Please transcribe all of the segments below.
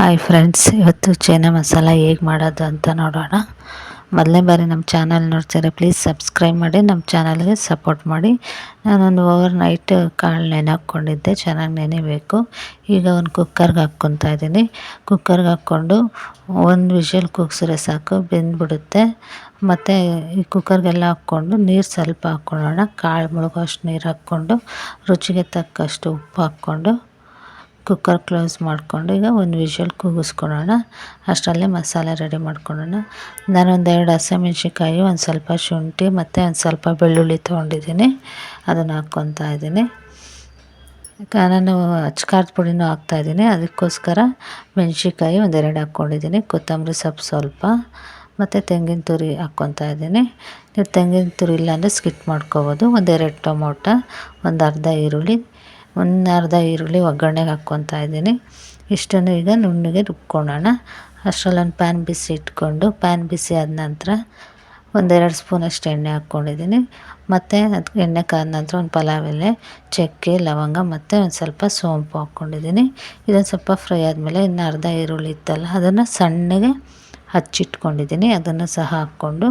Hi friends ಇವತ್ತು China masala ಹೇಗೆ ಮಾಡೋದು ಅಂತ ನೋಡೋಣ. ಮೊದಲನೇ ಬಾರಿ ನಮ್ಮ ಚಾನಲ್ ನೋಡ್ತಾರೆ ಪ್ಲೀಸ್ ಸಬ್ಸ್ಕ್ರೈಬ್ ಮಾಡಿ, ನಮ್ಮ ಚಾನಲ್ಗೆ ಸಪೋರ್ಟ್ ಮಾಡಿ. ನಾನೊಂದು ಓವರ್ ನೈಟ್ ಕಾಳು ನೆನೆ ಚೆನ್ನಾಗಿ ನೆನೆಬೇಕು. ಈಗ ಒಂದು ಕುಕ್ಕರ್ಗೆ ಹಾಕ್ಕೊತಾ ಇದ್ದೀನಿ. ಕುಕ್ಕರ್ಗೆ ಹಾಕ್ಕೊಂಡು ಒಂದು ವಿಷಲ್ ಕುಗ್ಸಿದ್ರೆ ಸಾಕು, ಬೆಂದ್ಬಿಡುತ್ತೆ. ಮತ್ತು ಈ ಕುಕ್ಕರ್ಗೆಲ್ಲ ಹಾಕ್ಕೊಂಡು ನೀರು ಸ್ವಲ್ಪ ಹಾಕ್ಕೊಳ್ಳೋಣ. ಕಾಳು ಮುಳುಗೋಷ್ಟು ನೀರು ಹಾಕ್ಕೊಂಡು, ರುಚಿಗೆ ತಕ್ಕಷ್ಟು ಉಪ್ಪು ಹಾಕ್ಕೊಂಡು. ಕುಕ್ಕರ್ ಕ್ಲೋಸ್ ಮಾಡಿಕೊಂಡು ಈಗ ಒಂದು ವಿಷಲ್ ಕೂಗಿಸ್ಕೊಳ್ಳೋಣ. ಅಷ್ಟರಲ್ಲೇ ಮಸಾಲೆ ರೆಡಿ ಮಾಡ್ಕೊಳ್ಳೋಣ. ನಾನೊಂದು ಎರಡು ಹಸಿಮೆಣ್ಸಿಕಾಯಿ ಒಂದು ಸ್ವಲ್ಪ ಶುಂಠಿ ಮತ್ತು ಒಂದು ಸ್ವಲ್ಪ ಬೆಳ್ಳುಳ್ಳಿ ತೊಗೊಂಡಿದ್ದೀನಿ. ಅದನ್ನು ಹಾಕ್ಕೊತಾ ಇದ್ದೀನಿ. ನಾನು ಅಚ್ಕಾರದ ಪುಡಿನೂ ಹಾಕ್ತಾಯಿದ್ದೀನಿ ಅದಕ್ಕೋಸ್ಕರ ಮೆಣಸಿಕಾಯಿ ಒಂದೆರಡು ಹಾಕ್ಕೊಂಡಿದ್ದೀನಿ. ಕೊತ್ತಂಬರಿ ಸೊಪ್ಪು ಸ್ವಲ್ಪ ಮತ್ತು ತೆಂಗಿನ ತುರಿ ಹಾಕ್ಕೊತಾ ಇದ್ದೀನಿ. ನೀವು ತೆಂಗಿನ ತುರಿ ಇಲ್ಲಾಂದರೆ ಸ್ಕಿಟ್ ಮಾಡ್ಕೋಬೋದು. ಒಂದೆರಡು ಟೊಮೊಟೊ, ಒಂದು ಅರ್ಧ ಈರುಳ್ಳಿ ಒಂದು ಅರ್ಧ ಈರುಳ್ಳಿ ಒಗ್ಗರಣೆಗೆ ಹಾಕ್ಕೊತಾ ಇದ್ದೀನಿ. ಇಷ್ಟನ್ನು ಈಗ ನುಣ್ಣಗೆ ರುಬ್ಕೊಳ್ಳೋಣ. ಅಷ್ಟರಲ್ಲಿ ಒಂದು ಪ್ಯಾನ್ ಬಿಸಿ ಇಟ್ಕೊಂಡು, ಪ್ಯಾನ್ ಬಿಸಿ ಆದ ನಂತರ ಒಂದೆರಡು ಸ್ಪೂನಷ್ಟು ಎಣ್ಣೆ ಹಾಕ್ಕೊಂಡಿದ್ದೀನಿ. ಮತ್ತು ಅದು ಎಣ್ಣೆ ಕಾದ ನಂತರ ಒಂದು ಪಲಾವ್ ಎಲೆ ಚಕ್ಕೆ, ಲವಂಗ ಮತ್ತು ಒಂದು ಸ್ವಲ್ಪ ಸೋಂಪು ಹಾಕ್ಕೊಂಡಿದ್ದೀನಿ. ಇದೊಂದು ಸ್ವಲ್ಪ ಫ್ರೈ ಆದಮೇಲೆ ಇನ್ನು ಅರ್ಧ ಈರುಳ್ಳಿ ಇತ್ತಲ್ಲ, ಅದನ್ನು ಸಣ್ಣಗೆ ಹಚ್ಚಿಟ್ಕೊಂಡಿದ್ದೀನಿ. ಅದನ್ನು ಸಹ ಹಾಕ್ಕೊಂಡು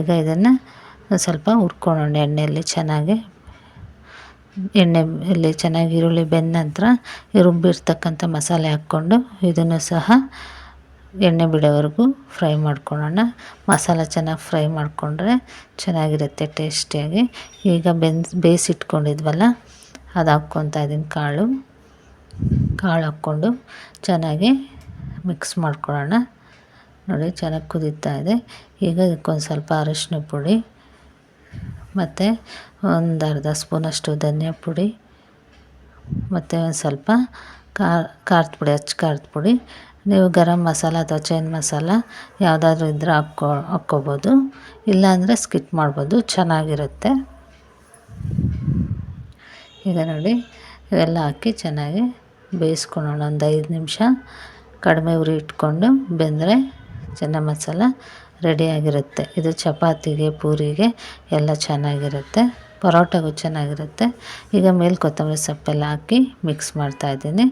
ಈಗ ಇದನ್ನು ಸ್ವಲ್ಪ ಹುರ್ಕೊಳ್ಳೋಣ ಎಣ್ಣೆಯಲ್ಲಿ ಚೆನ್ನಾಗಿ. ಎಣ್ಣೆಯಲ್ಲಿ ಚೆನ್ನಾಗಿ ಈರುಳ್ಳಿ ಬೆಂದ ನಂತರ ರುಬ್ಬಿರ್ತಕ್ಕಂಥ ಮಸಾಲೆ ಹಾಕ್ಕೊಂಡು ಇದನ್ನು ಸಹ ಎಣ್ಣೆ ಬಿಡೋವರೆಗೂ ಫ್ರೈ ಮಾಡ್ಕೊಳ್ಳೋಣ. ಮಸಾಲ ಚೆನ್ನಾಗಿ ಫ್ರೈ ಮಾಡಿಕೊಂಡ್ರೆ ಚೆನ್ನಾಗಿರುತ್ತೆ ಟೇಸ್ಟಿಯಾಗಿ. ಈಗ ಬೆಂದು ಬೇಯಿಸಿಟ್ಕೊಂಡಿದ್ವಲ್ಲ ಅದು ಹಾಕ್ಕೊತಾ ಇದ್ದೀನಿ ಕಾಳು. ಕಾಳು ಹಾಕ್ಕೊಂಡು ಚೆನ್ನಾಗಿ ಮಿಕ್ಸ್ ಮಾಡ್ಕೊಳ್ಳೋಣ. ನೋಡಿ ಚೆನ್ನಾಗಿ ಕುದೀತಾ ಇದೆ. ಈಗ ಇದಕ್ಕೊಂದು ಸ್ವಲ್ಪ ಅರಶಿನ ಪುಡಿ ಮತ್ತು ಒಂದು ಅರ್ಧ ಸ್ಪೂನಷ್ಟು ಧನಿಯಾ ಪುಡಿ, ಮತ್ತು ಒಂದು ಸ್ವಲ್ಪ ಖಾರದ ಪುಡಿ ಅಚ್ಚ ಖಾರದ ಪುಡಿ. ನೀವು ಗರಂ ಮಸಾಲ ಅಥವಾ ಚೈನ್ ಮಸಾಲ ಯಾವುದಾದ್ರೂ ಇದ್ದರೆ ಹಾಕ್ಕೊ, ಹಾಕ್ಕೋಬೋದು. ಇಲ್ಲಾಂದರೆ ಸ್ಕಿಪ್ ಮಾಡ್ಬೋದು. ಚೆನ್ನಾಗಿರುತ್ತೆ. ಈಗ ನೋಡಿ, ಇವೆಲ್ಲ ಹಾಕಿ ಚೆನ್ನಾಗಿ ಬೇಯಿಸ್ಕೊಳ್ಳೋಣ ಒಂದು ಐದು ನಿಮಿಷ ಕಡಿಮೆ ಉರಿ ಇಟ್ಕೊಂಡು ಬೆಂದರೆ, ಚೆನ್ನ ಮಸಾಲ ರೆಡಿಯಾಗಿರುತ್ತೆ. ಇದು ಚಪಾತಿಗೆ, ಪೂರಿಗೆ ಎಲ್ಲ ಚೆನ್ನಾಗಿರುತ್ತೆ. ಪರೋಟಗೂ ಚೆನ್ನಾಗಿರುತ್ತೆ. ಈಗ ಮೇಲೆ ಕೊತ್ತಂಬರಿ ಸೊಪ್ಪೆಲ್ಲ ಹಾಕಿ ಮಿಕ್ಸ್ ಮಾಡ್ತಾಯಿದ್ದೀನಿ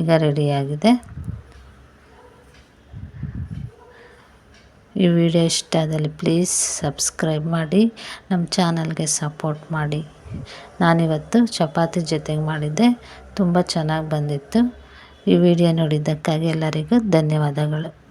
ಈಗ ರೆಡಿಯಾಗಿದೆ. ಈ ವಿಡಿಯೋ ಇಷ್ಟ ಆದಲ್ಲಿ ಪ್ಲೀಸ್ ಸಬ್ಸ್ಕ್ರೈಬ್ ಮಾಡಿ, ನಮ್ಮ ಚಾನಲ್ಗೆ ಸಪೋರ್ಟ್ ಮಾಡಿ. ನಾನಿವತ್ತು ಚಪಾತಿ ಜೊತೆಗೆ ಮಾಡಿದ್ದೆ. ತುಂಬ ಚೆನ್ನಾಗಿ ಬಂದಿತ್ತು. ಈ ವಿಡಿಯೋ ನೋಡಿದ್ದಕ್ಕಾಗಿ ಎಲ್ಲರಿಗೂ ಧನ್ಯವಾದಗಳು.